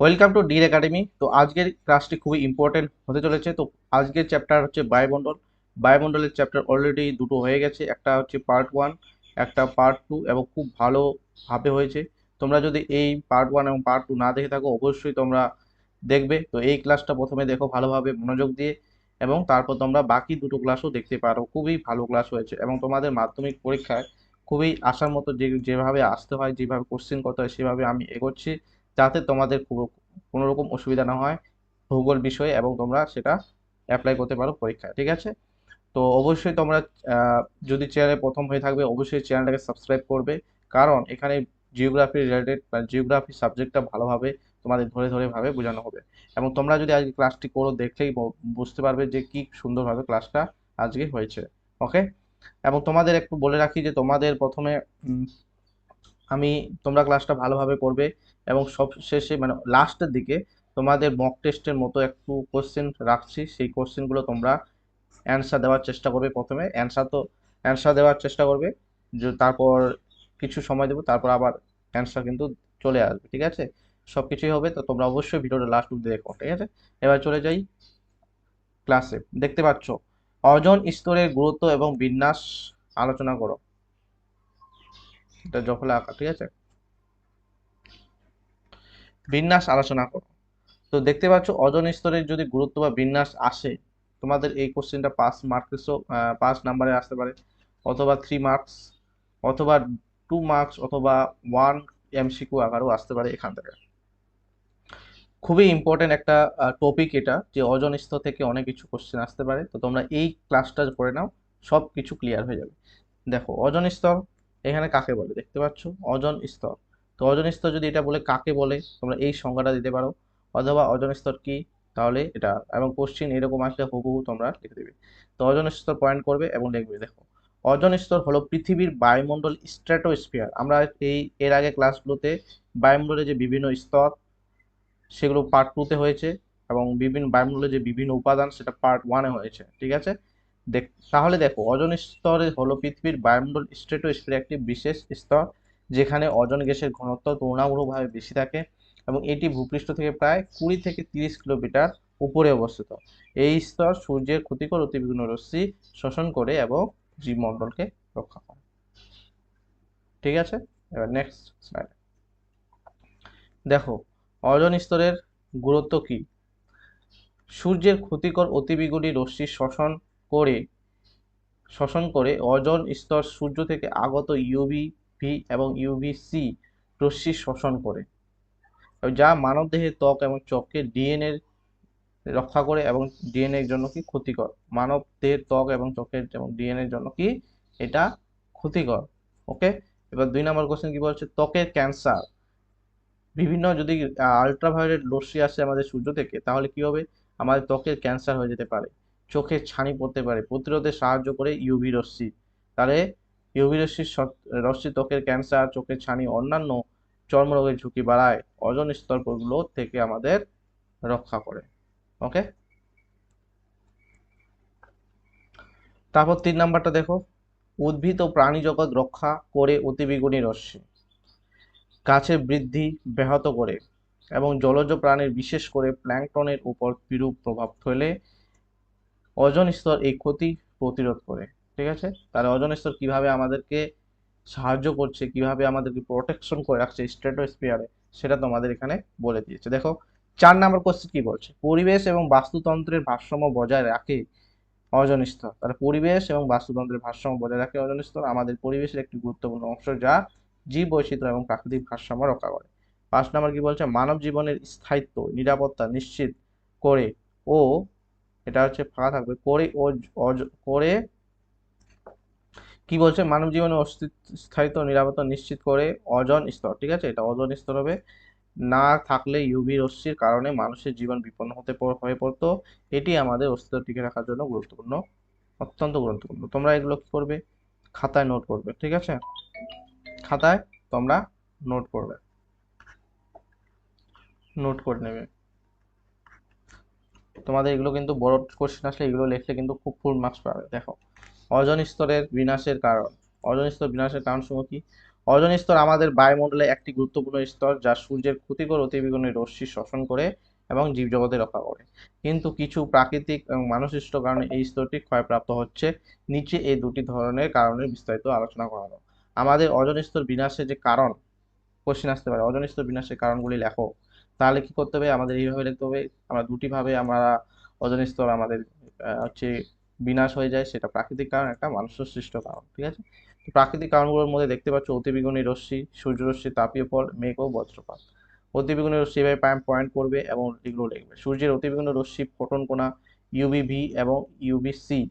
Welcome to ডির academy তো আজকের ক্লাসটি খুবই ইম্পর্টেন্ট হতে চলেছে। তো আজকের চ্যাপ্টার হচ্ছে বায়ুমণ্ডল বায়ুমণ্ডলের চ্যাপ্টার অলরেডি দুটো হয়ে গেছে। একটা হচ্ছে পার্ট ওয়ান একটা পার্ট টু এবং খুব ভালোভাবে হয়েছে। তোমরা যদি এই পার্ট ওয়ান এবং পার্ট টু না দেখে থাকো, অবশ্যই তোমরা দেখবে। তো এই ক্লাসটা প্রথমে দেখো ভালোভাবে মনোযোগ দিয়ে এবং তারপর তোমরা বাকি দুটো ক্লাসও দেখতে পারো। খুবই ভালো ক্লাস হয়েছে এবং তোমাদের মাধ্যমিক পরীক্ষায় খুবই আসার মতো যে, যেভাবে আসতে হয়, যেভাবে কোশ্চেন করতে হয়, সেভাবে আমি এগোচ্ছি। যাতে তোমাদের কোনো রকম অসুবিধা না হয় ভূগোল বিষয়ে এবং তোমরা সেটা অ্যাপ্লাই করতে পারো পরীক্ষায়, ঠিক আছে? তো অবশ্যই তোমরা যদি চ্যানেলে প্রথম হয়ে থাকবে, অবশ্যই চ্যানেলটাকে সাবস্ক্রাইব করবে। কারণ এখানে জিওগ্রাফি রিলেটেড বা জিওগ্রাফি সাবজেক্টটা ভালোভাবে তোমাদের ধরে ধরে ভাবে বোঝানো হবে। এবং তোমরা যদি আজকে ক্লাসটি করো, দেখলেই বুঝতে পারবে যে কি সুন্দরভাবে ক্লাসটা আজকে হয়েছে ওকে এবং তোমাদের একটু বলে রাখি যে তোমাদের প্রথমে আমি তোমরা ক্লাসটা ভালোভাবে করবে। এবং সব শেষে মানে লাস্টের দিকে তোমাদের মক টেস্টের মতো একটু কোশ্চেন রাখছি। সেই কোশ্চেনগুলো তোমরা অ্যান্সার দেওয়ার চেষ্টা করবে প্রথমে। অ্যান্সার তো অ্যান্সার দেওয়ার চেষ্টা করবে। যে তারপর কিছু সময় দেবো, তারপর আবার অ্যান্সার কিন্তু চলে আসবে, ঠিক আছে? সব কিছুই হবে, তো তোমরা অবশ্যই ভিডিওটা লাস্ট অব্দি দেখো, ঠিক আছে? এবার চলে যাই ক্লাসে দেখতে পাচ্ছ, অজন স্তরের গুরুত্ব এবং বিন্যাস আলোচনা করো। এটা জফলা আঁকা, ঠিক আছে? বিন্যাস আলোচনা করো। তো দেখতে পাচ্ছ, অজন স্তরের যদি গুরুত্ব বা বিন্যাস আসে, তোমাদের এই কোশ্চেনটা পাঁচ মার্কসও পাঁচ নাম্বারে আসতে পারে। অথবা থ্রি মার্কস অথবা টু মার্কস অথবা ওয়ান এমসিকিউ আকারও আসতে পারে এখান থেকে। খুবই ইম্পর্টেন্ট একটা টপিক এটা যে অজন স্তর থেকে অনেক কিছু কোশ্চেন আসতে পারে। তো তোমরা এই ক্লাসটা করে নাও সব কিছু ক্লিয়ার হয়ে যাবে। দেখো, অজন স্তর এখানে কাকে বলে? দেখতে পাচ্ছ, অজন স্তর। তো অজন স্তর যদি এটা বলে কাকে বলে? তোমরা এই সংজ্ঞাটা দিতে পারো। অথবা অজন স্তর কি? তাহলে এটা, এবং কোশ্চিন এরকম আসলে হুবহু তোমরা লিখে দেবে। তো অজন স্তর পয়েন্ট করবে এবং লিখবে দেখো। অজন স্তর হলো পৃথিবীর বায়ুমণ্ডল স্ট্র্যাটোস্ফিয়ার আমরা এই, এর আগে ক্লাসগুলোতে বায়ুমণ্ডলে যে বিভিন্ন স্তর, সেগুলো পার্ট টুতে হয়েছে, এবং বিভিন্ন বায়ুমণ্ডলের যে বিভিন্ন উপাদান, সেটা পার্ট ওয়ানে হয়েছে। ঠিক আছে? দেখ, তাহলে দেখো অজন স্তরে হলো পৃথিবীর বায়ুমণ্ডল স্ট্রেটোস্ফিয়ার একটি বিশেষ স্তর। যেখানে অজন গ্যাসের ঘনত্ব তুলনামূলকভাবে বেশি থাকে এবং এটি ভূপৃষ্ঠ থেকে প্রায় কুড়ি থেকে তিরিশ কিলোমিটার উপরে অবস্থিত। এই স্তর সূর্যের ক্ষতিকর অতিবিঘ্ন রশ্মি শোষণ করে এবং জীবমণ্ডলকে রক্ষা করে। ঠিক আছে? এবার নেক্সট স্লাইড দেখো, অজন স্তরের গুরুত্ব কি? সূর্যের ক্ষতিকর অতিবিগুলি রশ্মি শোষণ করে শোষণ করে অজন স্তর সূর্য থেকে আগত ইউভি ভি এবং ইউভিসি রশ্মি শোষণ করে। যা মানবদেহের ত্বক এবং চোখকে ডিএনএ রক্ষা করে এবং ডিএনএর জন্য কি ক্ষতিকর? মানব দেহের ত্বক এবং চোখের এবং ডিএনএর জন্য কি এটা ক্ষতিকর? ওকে এবার দুই নম্বর কোশ্চেন কি বলছে? ত্বকের ক্যান্সার। বিভিন্ন যদি আলট্রাভায়োলেট রশ্মি আসে আমাদের সূর্য থেকে, তাহলে কি হবে? আমাদের ত্বকের ক্যান্সার হয়ে যেতে পারে। চোখের ছানি পড়তে পারে। প্রতিরোধে সাহায্য করে ইউভি রশ্মি। তাহলে ইউভি রশ্মির রশ্মি ত্বকের ক্যান্সার, চোখের ছানি, অন্যান্য চর্মরোগের ঝুঁকি বাড়ায় অজন স্তরগুলো থেকে আমাদের রক্ষা করে। ওকে তারপর তিন নাম্বারটা দেখো। উদ্ভিদ ও প্রাণী জগৎ রক্ষা করে অতিবিগুণী রশ্মি। গাছের বৃদ্ধি ব্যাহত করে এবং জলজ প্রাণীর বিশেষ করে প্ল্যাংটনের উপর বিরূপ প্রভাব ফেলে অজন স্তর এই ক্ষতি প্রতিরোধ করে। ঠিক আছে? তাহলে অজন স্তর কীভাবে আমাদেরকে সাহায্য করছে, কীভাবে আমাদেরকে প্রোটেকশন করে রাখছে স্ট্র্যাটোস্ফিয়ারে সেটা তোমাদের এখানে বলে দিয়েছে। দেখো, চার নাম্বার কোশ্চেন কি বলছে? পরিবেশ এবং বাস্তুতন্ত্রের ভারসাম্য বজায় রাখে অজন স্তর তাহলে পরিবেশ এবং বাস্তুতন্ত্রের ভারসাম্য বজায় রাখে অজন স্তর আমাদের পরিবেশের একটি গুরুত্বপূর্ণ অংশ যা জীব বৈচিত্র্য এবং প্রাকৃতিক ভারসাম্য রক্ষা করে। পাঁচ নম্বর কি বলছে? মানব জীবনের স্থায়িত্ব, নিরাপত্তা নিশ্চিত করে ও, এটা হচ্ছে ফাঁকা থাকবে, করে ও করে কি বলছে? মানব জীবনে অস্তিত্ব স্থায়িত্ব নিরাপত্তা নিশ্চিত করে অজন স্তর, ঠিক আছে? এটা অজন স্তর হবে। না থাকলে ইউভি রশ্মির কারণে মানুষের জীবন বিপন্ন হতে হয়ে পড়তো। এটি আমাদের অস্তিত্ব টিকে রাখার জন্য গুরুত্বপূর্ণ, অত্যন্ত গুরুত্বপূর্ণ। তোমরা এগুলো কি করবে? খাতায় নোট করবে, ঠিক আছে? খাতায় তোমরা নোট করবে। নোট করে নেবে। তোমাদের এগুলো কিন্তু বড় কোশ্চেন আসলে এগুলো লিখলে কিন্তু খুব ফুল মার্কস পাবে, দেখো। অজন স্তরের বিনাশের কারণ। অজন স্তর বিনাশের কারণ সমূহ কি? ওজোন স্তর আমাদের বায়ুমণ্ডলে একটি গুরুত্বপূর্ণ স্তর যা সূর্যের ক্ষতিকর অতিবেগুনি রশ্মি শোষণ করে এবং জীবজগতে রক্ষা করে। কিন্তু কিছু প্রাকৃতিক এবং মানুষসৃষ্ট কারণে এই স্তরটি ক্ষয়প্রাপ্ত হচ্ছে। নিচে এই দুটি ধরনের কারণের বিস্তারিত আলোচনা করা হলো আমাদের ওজোন স্তর বিনাশের যে কারণ কোশ্চেন আসতে পারে। ওজোন স্তর বিনাশের কারণগুলি লেখো। তাহলে কি করতে হবে? আমাদের এইভাবে লিখতে হবে। আমরা দুটি ভাবে আমরা ওজোন স্তর আমাদের হচ্ছে বিনাশ হয়ে যায়, সেটা প্রাকৃতিক কারণ, একটা মানুষের সৃষ্ট কারণ, ঠিক আছে? প্রাকৃতিক কারণগুলোর মধ্যে দেখতে পাচ্ছ অতিবেগুনি রশ্মি, সূর্যরশ্মি, তাপীয় ফল, মেঘ ও বজ্রপাত। অতিবেগুনি রশ্মি এভাবে পয়েন্ট করবে এবং এগুলো লিখবে। সূর্যের অতিবেগুনি রশ্মি, ফোটন কোণা ইউভিভি এবং ইউভিসি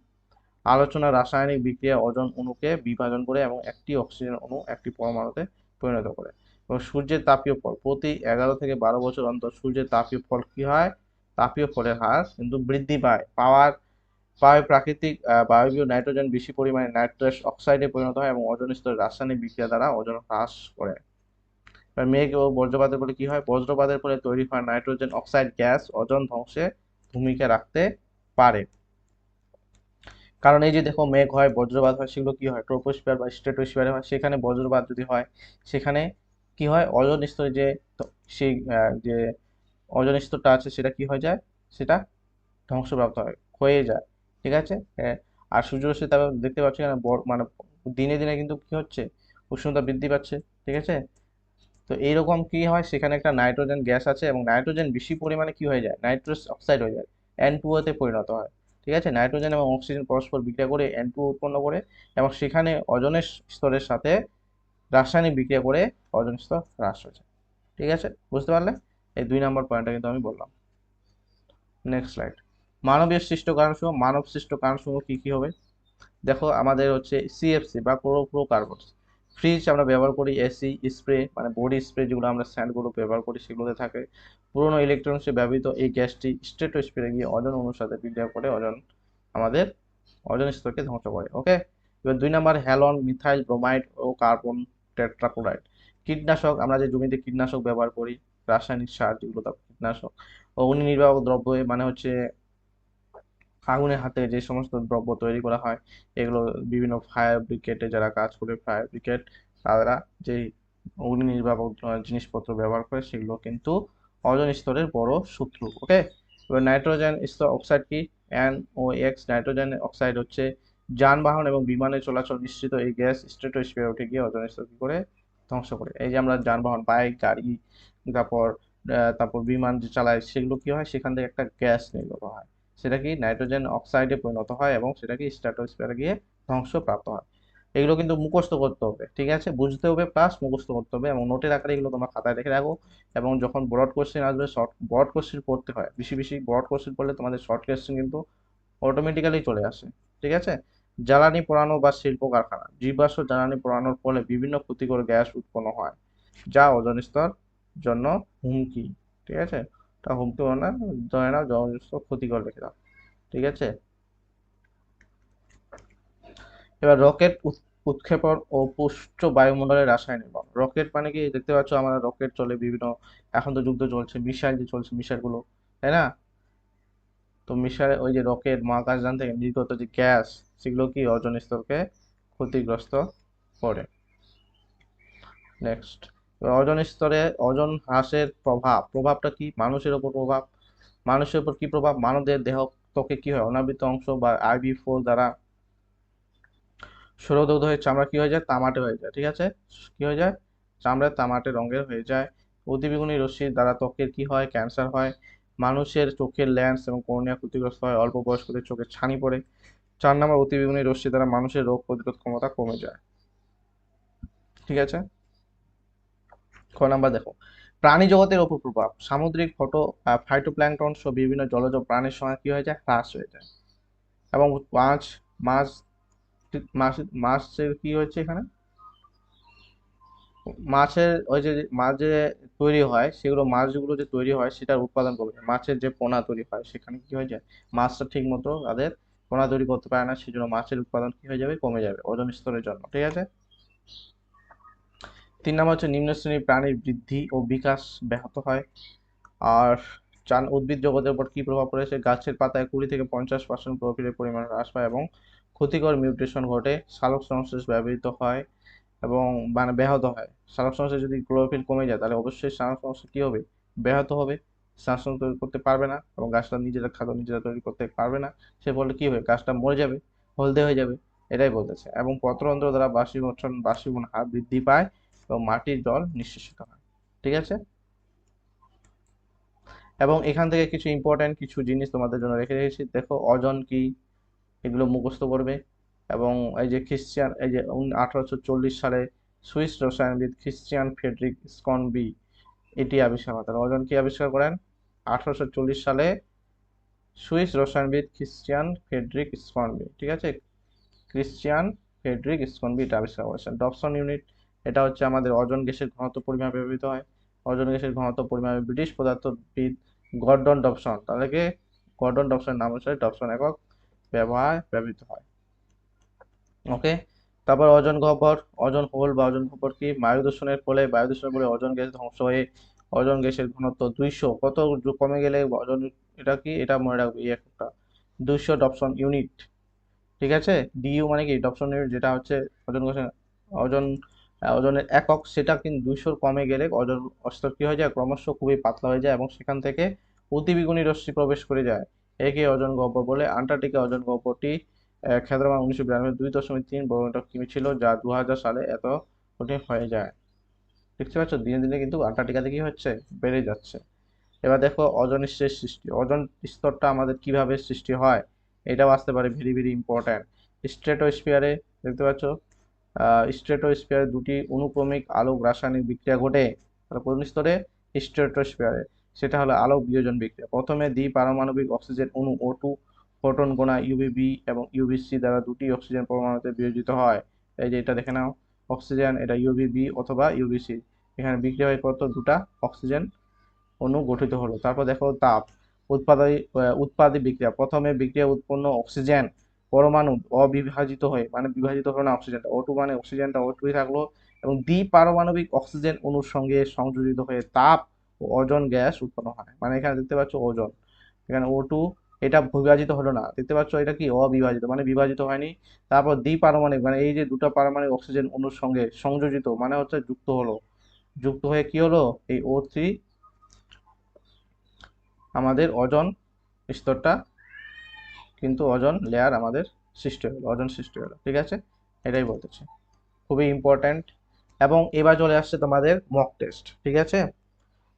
আলোচনা রাসায়নিক বিক্রিয়া ওজন অণুকে বিভাজন করে এবং একটি অক্সিজেন অণু একটি পরমাণুতে পরিণত করে। এবং সূর্যের তাপীয় ফল, প্রতি এগারো থেকে বারো বছর অন্তর সূর্যের তাপীয় ফল কি হয়? তাপীয় ফলের হার কিন্তু বৃদ্ধি পায়। পাওয়ার পায় প্রাকৃতিক বায়বীয় নাইট্রোজেন বেশি পরিমাণে নাইট্রাস অক্সাইডে পরিণত হয় এবং ওজন স্তরের রাসায়নিক বিক্রিয়া দ্বারা ওজন হ্রাস করে। মেঘ ও বজ্রপাতের ফলে কি হয়? বজ্রপাতের ফলে তৈরি হয় নাইট্রোজেন অক্সাইড গ্যাস ওজন ধ্বংসে ভূমিকা রাখতে পারে। কারণ এই যে দেখো মেঘ হয়, বজ্রপাত হয়, সেগুলো কি হয়? ট্রোপোস্ফিয়ার বা স্ট্রেটোস্ফিয়ারে হয়। সেখানে বজ্রপাত যদি হয়, সেখানে কি হয়? ওজন স্তরে যে সেই যে ওজন স্তরটা আছে, সেটা কি হয়ে যায়? সেটা ধ্বংসপ্রাপ্ত হয়, ক্ষয়ে যায়। ঠিক আছে? আর সূর্যরশ্মি তাপে দেখতে পাচ্ছি এখানে মানে দিনে দিনে কিন্তু কি হচ্ছে? উষ্ণতা বৃদ্ধি পাচ্ছে। ঠিক আছে? তো এইরকম কি হয়? সেখানে একটা নাইট্রোজেন গ্যাস আছে এবং নাইট্রোজেন বেশি পরিমাণে কি হয়ে যায়? নাইট্রোস অক্সাইড হয়ে যায়। এন তে পরিণত হয়। ঠিক আছে? নাইট্রোজেন এবং অক্সিজেন পরস্পর বিক্রিয়া করে এন টু উৎপন্ন করে এবং সেখানে অজনের স্তরের সাথে রাসায়নিক বিক্রিয়া করে অজন স্তর হ্রাস হয়েছে ঠিক আছে? বুঝতে পারলে? এই দুই নম্বর পয়েন্টটা কিন্তু আমি বললাম। নেক্সট স্লাইড মানবীয় সৃষ্ট কারণসমূহ, মানব সৃষ্ট কারণসমূহ কি কি হবে? দেখো, আমাদের হচ্ছে সিএফসি বা ক্লোরোফ্লো কার্বন ফ্রিজ আমরা ব্যবহার করি এসি স্প্রে মানে বডি স্প্রে যেগুলো আমরা স্যান্ডগুলো ব্যবহার করি, সেগুলোতে থাকে। পুরনো ইলেকট্রনিক্সে ব্যবহৃত এই গ্যাসটি স্ট্রেটোস্ফিয়ারে গিয়ে অজন অনুর সাথে বিক্রিয়া করে অজন আমাদের অজন স্তরকে ধ্বংস করে ওকে এবার দুই নম্বর হ্যালন মিথাইল ব্রোমাইড ও কার্বন টেট্রাক্লোরাইড কীটনাশক, আমরা যে জমিতে কীটনাশক ব্যবহার করি, রাসায়নিক সার যেগুলো কীটনাশক। অগ্নি নির্বাহক দ্রব্য মানে হচ্ছে আগুনের হাতে যে সমস্ত দ্রব্য তৈরি করা হয়, এগুলো বিভিন্ন ফায়ার ব্রিগেডে যারা কাজ করে ফায়ার ব্রিগেড তারা যে অগ্নি নির্বাপক জিনিসপত্র ব্যবহার করে, সেগুলো কিন্তু অজন স্তরের বড় শত্রু ওকে এবার নাইট্রোজেন স্তর অক্সাইড কি? N O X nitrogen oxide হচ্ছে যানবাহন এবং বিমানে চলাচল নিশ্চিত এই গ্যাস স্ট্রেটোস্ফিয়ারে উঠে গিয়ে ওজন স্তর কি করে? ধ্বংস করে। এই যে আমরা যানবাহন বাইক গাড়ি, তারপর তারপর বিমান যে চালায়, সেগুলো কি হয়? সেখান থেকে একটা গ্যাস নির্গত হয়। সেটা কি নাইট্রোজেন অক্সাইডে পরিণত হয় এবং সেটা কি স্ট্র্যাটোস্ফিয়ারে গিয়ে ধ্বংসপ্রাপ্ত হয়? এগুলো কিন্তু মুখস্থ করতে হবে, ঠিক আছে? বুঝতে হবে প্লাস মুখস্থ করতে হবে এবং নোটের আকারে এগুলো তোমার খাতায় রেখে রাখো এবং যখন ব্রড কোশ্চেন আসবে শর্ট ব্রড কোশ্চেন পড়তে হয়। বেশি বেশি ব্রড কোশ্চেন পড়লে তোমাদের শর্ট কোশ্চেন কিন্তু অটোমেটিক্যালি চলে আসে, ঠিক আছে? জ্বালানি পোড়ানো বা শিল্প কারখানা, জীবাশ্ম জ্বালানি পোড়ানোর ফলে বিভিন্ন ক্ষতিকর গ্যাস উৎপন্ন হয়, যা ওজন স্তর জন্য হুমকি, ঠিক আছে? তা হুমকি না ধরে না স্তর ক্ষতিকর রেখে দাও ঠিক আছে? এবার রকেট উৎক্ষেপণ ও পুষ্ট বায়ুমণ্ডলের রাসায়নিক বম রকেট মানে কি? দেখতে পাচ্ছ আমাদের রকেট চলে বিভিন্ন, এখন তো যুদ্ধ চলছে, মিসাইল যে চলছে মিসাইলগুলো তাই না? তো মিসাইল, ওই যে রকেট, মহাকাশযান থেকে নির্গত যে গ্যাস, সেগুলো কি ওজন স্তরকে ক্ষতিগ্রস্ত করে? নেক্সট। ওজন স্তরে ওজন হ্রাসের প্রভাব, প্রভাবটা কি? মানুষের উপর প্রভাব। মানুষের উপর কি প্রভাব? মানবদের দেহ ত্বকে কি হয়? অনাবৃত অংশ বা আইবি ফোর দ্বারা সৌরদগ্ধ হয়ে চামড়া কি হয়ে যায়? তামাটে হয়ে যায়, ঠিক আছে? কি হয়ে যায়? চামড়া তামাটে রঙের হয়ে যায়। অতিবেগুনি রশ্মির দ্বারা ত্বকের কি হয়? ক্যান্সার হয়। মানুষের চোখের ল্যান্স এবং কর্নিয়া ক্ষতিগ্রস্ত হয়। অল্প বয়স্কদের চোখে ছানি পড়ে। চার নম্বর অতিবেগুনি রশ্মি দ্বারা মানুষের রোগ প্রতিরোধ ক্ষমতা কমে যায়। ঠিক আছে? ক নাম্বার দেখো। প্রাণী জগতের উপর প্রভাব। সামুদ্রিক ফটো ফাইটোপ্ল্যাঙ্কটন সহ বিভিন্ন জলজ প্রাণীর সংখ্যা কি হয়ে যায়? হ্রাস হয়ে যায়। এবং মাছ মাছ মাছের কি হচ্ছে এখানে? মাছের ওই যে, মাছ যে তৈরি হয়, সেগুলো মাছগুলো যে তৈরি হয়, সেটার উৎপাদন কমে যায়। মাছের যে পোনা তৈরি হয়, সেখানে কি হয়ে যায়? মাছটা ঠিক মতো তাদের পোনা তৈরি করতে পারে না, সেজন্য মাছের উৎপাদন কি হয়ে যাবে? কমে যাবে। ওজন স্তরের জন্য ঠিক আছে? তিন নম্বর হচ্ছে নিম্ন শ্রেণির প্রাণীর বৃদ্ধি ও বিকাশ ব্যাহত হয়। আর চান উদ্ভিদ জগতের উপর কী প্রভাব পড়েছে? গাছের পাতায় কুড়ি থেকে পঞ্চাশ পার্সেন্ট প্রোফিলের পরিমাণ হ্রাস পায় এবং ক্ষতিকর মিউটেশন ঘটে, সালোক সংশ্লেষ ব্যবহৃত হয় এবং মানে ব্যাহত হয়। শ্বাস সমস্যা যদি ক্লোরোফিল কমে যায়, তাহলে অবশ্যই শ্বাস সমস্যা কী হবে? ব্যাহত হবে। শ্বাস তৈরি করতে পারবে না এবং গাছটা নিজেরা খাদ্য নিজেরা তৈরি করতে পারবে না। সে ফলে কী হবে? গাছটা মরে যাবে, হলদে হয়ে যাবে, এটাই বলতেছে। এবং পত্র পত্রতন্ত্র দ্বারা বাষ্পীভবন বাষ্পীভবন হার বৃদ্ধি পায়। এবং মাটির জল নিঃশেষিত হয়, ঠিক আছে? এবং এখান থেকে কিছু ইম্পর্টেন্ট কিছু জিনিস তোমাদের জন্য রেখে রেখেছি দেখো, অজন কি? এগুলো মুখস্থ করবে। এবং এই যে খ্রিস্টিয়ান এই যে আঠারোশো চল্লিশ সালে সুইস রসায়নবিদ খ্রিস্টিয়ান ফ্রেডরিক স্কনবি, এটি আবিষ্কার করেন। অজন কি আবিষ্কার করেন? আঠারোশো চল্লিশ সালে সুইস রসায়নবিদ খ্রিস্টিয়ান ফ্রেডরিক স্কনবি, ঠিক আছে? ক্রিশ্চিয়ান ফ্রেডরিক স্কনবি এটা আবিষ্কার করেছেন। ডবসন ইউনিট এটা হচ্ছে আমাদের অজন গ্যাসের ঘনত্ব পরিমাপে ব্যবহৃত হয়। অজন গ্যাসের ঘনত্ব পরিমাপে ব্রিটিশ পদার্থবিদ গর্ডন ডবসন কি গর্ডন ডবসনের নাম অনুসারে ডবসন একক ব্যবহার ব্যবহৃত হয়। ওকে তারপর অজন গহ্বর, অজন হোল বা অজন গহ্বর কি? বায়ু দূষণের ফলে বায়ু দূষণের ফলে অজন গ্যাস ধ্বংস হয়ে অজন গ্যাসের ঘনত্ব দুইশো, কত কমে গেলে অজন এটা কি? এটা মনে রাখবে এই একটা। দুইশো ডপসন ইউনিট। ঠিক আছে? ডিইউ মানে কি? ডপসন ইউনিট যেটা হচ্ছে অজন গ্যাসের, অজন ওজনের একক, সেটা কিন্তু দুইশোর কমে গেলে অজন স্তর কী হয়ে যায়? ক্রমশ খুবই পাতলা হয়ে যায় এবং সেখান থেকে অতিবেগুনি রশ্মি প্রবেশ করে যায়। একে অজন গহ্বর বলে। আন্টার্কটিকা অজন গহ্বরটি ক্ষেত্রমান উনিশশো বিরানব্বই, দুই দশমিক তিন বর্গমিটার কিমি ছিল, যা দু হাজার সালে এত কঠিন হয়ে যায়। দেখতে পাচ্ছ, দিনে দিনে কিন্তু আন্টার্কটিকাতে কি হচ্ছে? বেড়ে যাচ্ছে। এবার দেখো অজন স্তরের সৃষ্টি। অজন স্তরটা আমাদের কীভাবে সৃষ্টি হয়? এটাও আসতে পারে ভেরি ভেরি ইম্পর্ট্যান্ট স্ট্রেটোস্ফিয়ারে, দেখতে পাচ্ছ স্ট্রেটোস্ফিয়ারে দুটি অনুক্রমিক আলোক রাসায়নিক বিক্রিয়া ঘটে তাহলে কোন স্তরে স্ট্রেটোস্ফিয়ারে সেটা হলো আলোক বিয়োজন বিক্রিয়া। প্রথমে দ্বি পারমাণবিক অক্সিজেন অণু ও টু ফোটন কণা ইউভিবি এবং ইউভিসি দ্বারা দুটি অক্সিজেন পরমাণুতে বিয়োজিত হয়। এই যে এটা দেখে নাও, অক্সিজেন এটা ইউভিবি অথবা ইউভিসি এখানে বিক্রিয়া হয় কত দুটা অক্সিজেন অণু গঠিত হলো। তারপর দেখো তাপ, উৎপাদী উৎপাদী বিক্রিয়া। প্রথমে বিক্রিয়া উৎপন্ন অক্সিজেন পরমাণু অবিভাজিত হয়ে মানে বিভাজিত হলো না অক্সিজেনটা ও টু মানে অক্সিজেনটা ও টুই থাকল এবং দ্বি পারমাণবিক অক্সিজেন অণুর সঙ্গে সংযোজিত হয়ে তাপ ও ওজন গ্যাস উৎপন্ন হয়। মানে এখানে দেখতে পাচ্ছ ওজন এখানে ও টু এটা বিভাজিত হলো না। দেখতে পাচ্ছ এটা কি? অবিভাজিত মানে বিভাজিত হয়নি। তারপর দ্বিপারমাণবিক মানে এই যে দুটো পারমাণবিক অক্সিজেন অণুর সঙ্গে সংযোজিত মানে হচ্ছে যুক্ত হলো। যুক্ত হয়ে কি হলো? এই ও থ্রি আমাদের ওজন স্তরটা কিন্তু ওজন লেয়ার আমাদের সৃষ্টি হলো ওজন সৃষ্টি হলো, ঠিক আছে? এটাই বলতেছে। খুবই ইম্পর্ট্যান্ট এবং এবার চলে আসছে তোমাদের মক টেস্ট ঠিক আছে?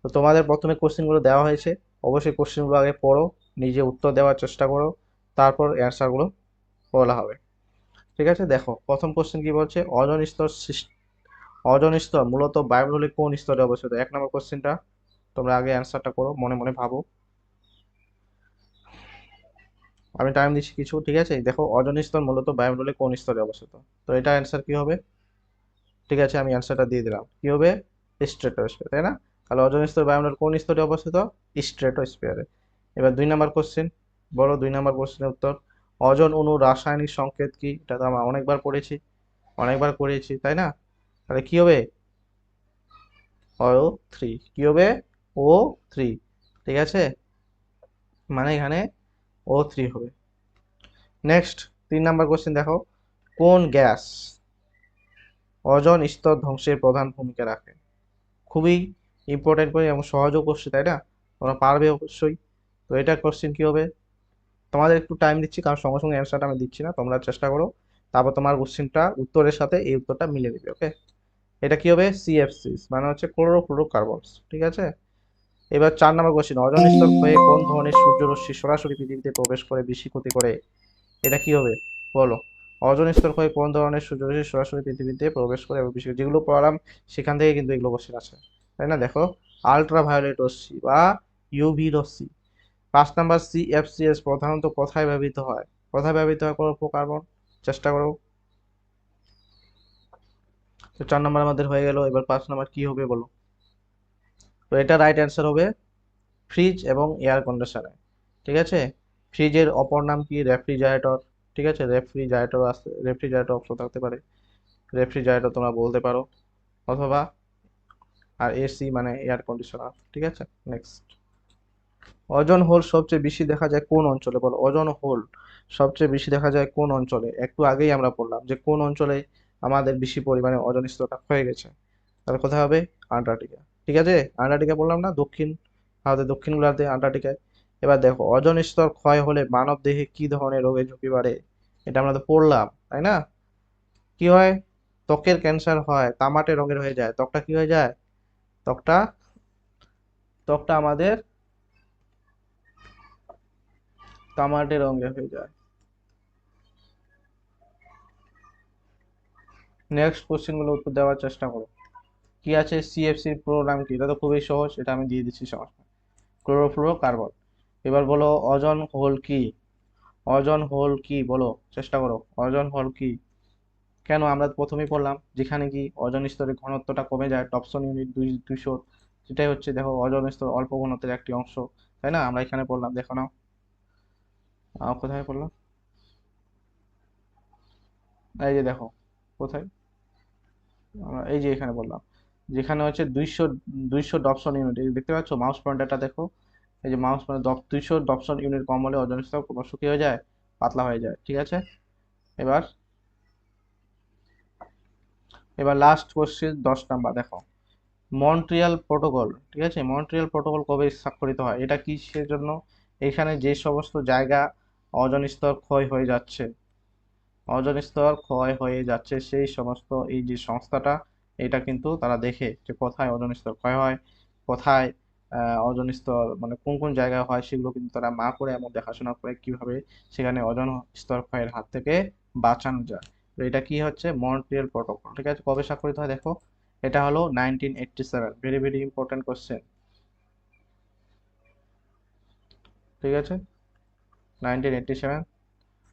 তো তোমাদের প্রথমে কোশ্চেনগুলো দেওয়া হয়েছে, অবশ্যই কোশ্চেনগুলো আগে পড়ো, নিজে উত্তর দেওয়ার চেষ্টা করো, তারপর অ্যান্সারগুলো বলা হবে। ঠিক আছে? দেখো, প্রথম কোশ্চেন কি বলছে? অজন স্তর অজন স্তর, মূলত বায়ুমণ্ডলে কোন স্তরে অবস্থিত? এক নম্বর কোশ্চেনটা তোমরা আগে অ্যান্সারটা করো, মনে মনে ভাবো। আমি টাইম দিচ্ছি কিছু, ঠিক আছে? দেখো, অজন স্তর মূলত বায়ুমণ্ডলে কোন স্তরে অবস্থিত? তো এটা অ্যান্সার কি হবে? ঠিক আছে, আমি অ্যান্সারটা দিয়ে দিলাম। কি হবে? স্ট্রেটোস্ফিয়ার তাই না? তাহলে অজন স্তর বায়ুমণ্ডল কোন স্তরে অবস্থিত? স্ট্রেটোস্ফিয়ারে এবার দুই নাম্বার কোশ্চেন বড় দুই নাম্বার কোশ্চেনের উত্তর। অজন অণু রাসায়নিক সংকেত কি? এটা তো আমরা অনেকবার পড়েছি, অনেকবার করেছি, তাই না? তাহলে কি হবে? ও থ্রি কি হবে? ও থ্রি ঠিক আছে? মানে এখানে ও থ্রি হবে। নেক্সট তিন নাম্বার কোশ্চেন দেখো। কোন গ্যাস অজন স্তর ধ্বংসের প্রধান ভূমিকা রাখে? খুবই ইম্পর্টেন্ট করে এবং সহজও কোশ্চেন তাই না? তোমরা পারবে অবশ্যই। তো এটা কোশ্চেন কী হবে? তোমাদের একটু টাইম দিচ্ছি, কারণ সঙ্গে সঙ্গে অ্যান্সারটা আমি দিচ্ছি না। তোমরা চেষ্টা করো। তারপর তোমার কোশ্চেনটা উত্তরের সাথে এই উত্তরটা মিলে দিবে ওকে এটা কি হবে? সিএফসিস মানে হচ্ছে ক্লোরোফ্লোরোকার্বনস ঠিক আছে? এবার চার নম্বর কোশ্চেন অজন স্তর হয়ে কোন ধরনের সূর্যরশ্মি সরাসরি পৃথিবীতে প্রবেশ করে বেশি ক্ষতি করে? এটা কি হবে? বলো। অজন স্তর হয়ে কোন ধরনের সূর্যরশ্মি সরাসরি পৃথিবীতে প্রবেশ করে এবং বেশি যেগুলো পড়ালাম সেখান থেকে কিন্তু এগুলো কোশ্চেন আছে তাই না? দেখো আলট্রা ভায়োলেট রশ্মি বা ইউভি রশ্মি। পাঁচ number C F C S প্রধানত কোথায় ব্যবহৃত হয়? কোথায় ব্যবহৃত হয়? ক্লোরোফ্লোরোকার্বন চেষ্টা করো। তো চার নাম্বার আমাদের হয়ে গেল। এবার পাঁচ নাম্বার কি হবে বলো? তো এটা রাইট অ্যান্সার হবে ফ্রিজ এবং এয়ার কন্ডিশনার ঠিক আছে? ফ্রিজের অপর নাম কি? রেফ্রিজারেটর ঠিক আছে? রেফ্রিজারেটর আসতে রেফ্রিজারেটর অপশন থাকতে পারে। রেফ্রিজারেটর তোমরা বলতে পারো, অথবা আর এসি মানে এয়ার কন্ডিশনার ঠিক আছে? নেক্সট ওজন হোল সবচেয়ে বেশি দেখা যায় কোন অঞ্চলে? বলো, ওজন হোল সবচেয়ে বেশি দেখা যায় কোন অঞ্চলে? একটু আগেই আমরা বললাম যে কোন অঞ্চলে আমাদের বেশি পরিমাণে ওজন স্তরটা ক্ষয়ে গেছে। তাহলে কোথায় হবে? আন্টার্কটিকা। ঠিক আছে? আন্টার্কটিকা বললাম না, দক্ষিণ ভারতের দক্ষিণ গোলার্ধে আন্টার্কটিকায়। এবার দেখো, অজন স্তর ক্ষয় হলে মানব দেহে কি ধরনের রোগের ঝুঁকি বাড়ে? এটা আমরা তো পড়লাম, তাই না? কি হয়? ত্বকের ক্যান্সার হয়, তামাটে রঙের হয়ে যায়। ত্বকটা কি হয়ে যায়? ত্বকটা ত্বকটা আমাদের তামাটে রঙের হয়ে যায়। নেক্সট কোশ্চেনগুলো উত্তর দেওয়ার চেষ্টা করো। কি আছে? সিএফসির পুরো নাম কি? এটা তো খুবই সহজ, এটা আমি দিয়ে দিচ্ছি সহজ। ক্লোরোফ্লোরো কার্বন এবার বলো, অজন হোল কি? অজন হোল কি? বলো, চেষ্টা করো। অজন হোল কি? কেন? আমরা প্রথমেই পড়লাম, যেখানে কি ওজন স্তরের ঘনত্বটা কমে যায়, টপসন ইউনিট দুই, দুইশো সেটাই হচ্ছে, দেখো, অজন স্তর অল্প ঘনত্বের একটি অংশ, তাই না? আমরা এখানে পড়লাম, দেখো নাও। কোথায় পড়লাম? এই যে দেখো, কোথায়? এই যে এখানে বললাম যেখানে হচ্ছে দুইশো দুইশো ডপসন ইউনিট এই দেখতে পাচ্ছ মাউস পয়েন্টারটা দেখো। এই যে মাউস পয়েন্টার দুইশো ডপসন ইউনিট কম হলে ওজন স্তর ক্রমশ কি হয়ে যায়, পাতলা হয়ে যায়, ঠিক আছে? এবার এবার লাস্ট কোশ্চেন দশ নাম্বার, দেখো। মন্ট্রিয়াল প্রোটোকল ঠিক আছে? মন্ট্রিয়াল প্রোটোকল কবে স্বাক্ষরিত হয়? এটা কিসের জন্য এখানে যে সমস্ত জায়গা অজন স্তর ক্ষয় হয়ে যাচ্ছে অজন স্তর ক্ষয় হয়ে যাচ্ছে, সেই সমস্ত এই যে সংস্থাটা এটা কিন্তু তারা দেখে যে কোথায় ওজন স্তর ক্ষয় হয়, কোথায় ওজন স্তর মানে কোন কোন জায়গায় হয় সেগুলো কিন্তু তারা মা করে এমন দেখাশোনা করে কীভাবে সেখানে ওজন স্তর ক্ষয়ের হাত থেকে বাঁচানো যায়। তো এটা কি হচ্ছে? মন্ট্রিয়াল প্রোটোকল ঠিক আছে? কবে স্বাক্ষরিত হয় দেখো? এটা হলো nineteen eighty seven very very important question ঠিক আছে? নাইনটিন এইটটি সেভেন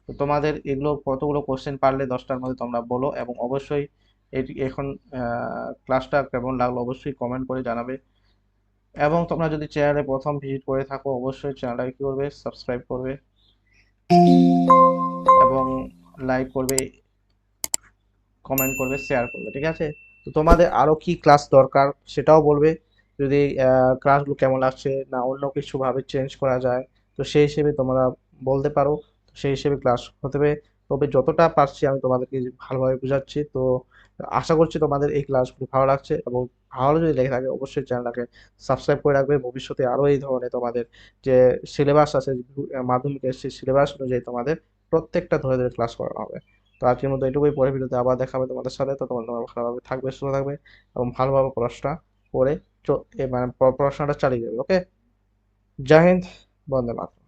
তো তোমাদের এগুলো কতগুলো কোশ্চেন পারলে দশটার মধ্যে তোমরা বলো এবং অবশ্যই এটি এখন ক্লাসটা কেমন লাগল অবশ্যই কমেন্ট করে জানাবে। এবং তোমরা যদি চ্যানেলে প্রথম ভিজিট করে থাকো, অবশ্যই চ্যানেলটাকে কি করবে? সাবস্ক্রাইব করবে। এবং লাইক করবে কমেন্ট করবে শেয়ার করবে, ঠিক আছে? তো তোমাদের আরও কি ক্লাস দরকার সেটাও বলবে। যদি ক্লাসগুলো কেমন লাগছে না অন্য কিছুভাবে চেঞ্জ করা যায়, তো সেই হিসেবে তোমরা বলতে পারো। সেই হিসেবে ক্লাস হতে হবে। তবে যতটা পারছি আমি তোমাদেরকে ভালোভাবে বোঝাচ্ছি। তো আশা করছি তোমাদের এই ক্লাসগুলো ভালো লাগছে এবং ভালো যদি লেগে থাকে অবশ্যই চ্যানেলটাকে সাবস্ক্রাইব করে রাখবে। ভবিষ্যতে আরও এই ধরনের তোমাদের যে সিলেবাস আছে মাধ্যমিকের সেই সিলেবাস অনুযায়ী তোমাদের প্রত্যেকটা ধরে ধরে ক্লাস করানো হবে। তো আজকের মতো এটুকুই। পরে ভিডিওতে আবার দেখা হবে তোমাদের সাথে। তো তোমরা তোমরা ভালোভাবে থাকবে, সুস্থ থাকবে এবং ভালোভাবে পড়াশোনা করে মানে পড়াশোনাটা চালিয়ে যাবে ওকে জয় হিন্দ, বন্দে মাতরম।